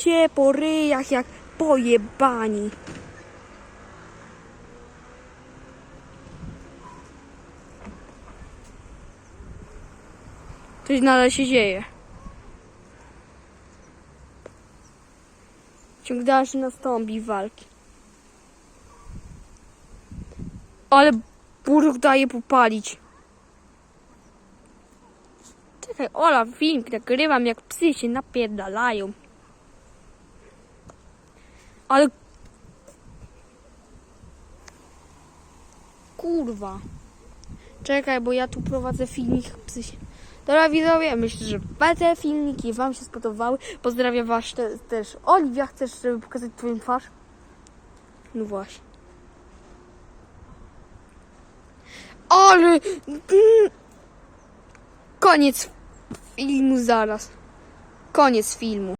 się po ryjach jak pojebani. Coś nadal się dzieje. Ciąg dalszy nastąpi walki. Ale buruk daje popalić. Czekaj, Ola, film nagrywam jak psy się napierdalają. Ale... Kurwa. Czekaj, bo ja tu prowadzę filmik. Dobra widzowie, myślę, że te filmiki wam się spodobały. Pozdrawiam was te, też. Oliwia, chcesz żeby pokazać twoją twarz? No właśnie. Ale... mm, Koniec filmu zaraz. Koniec filmu.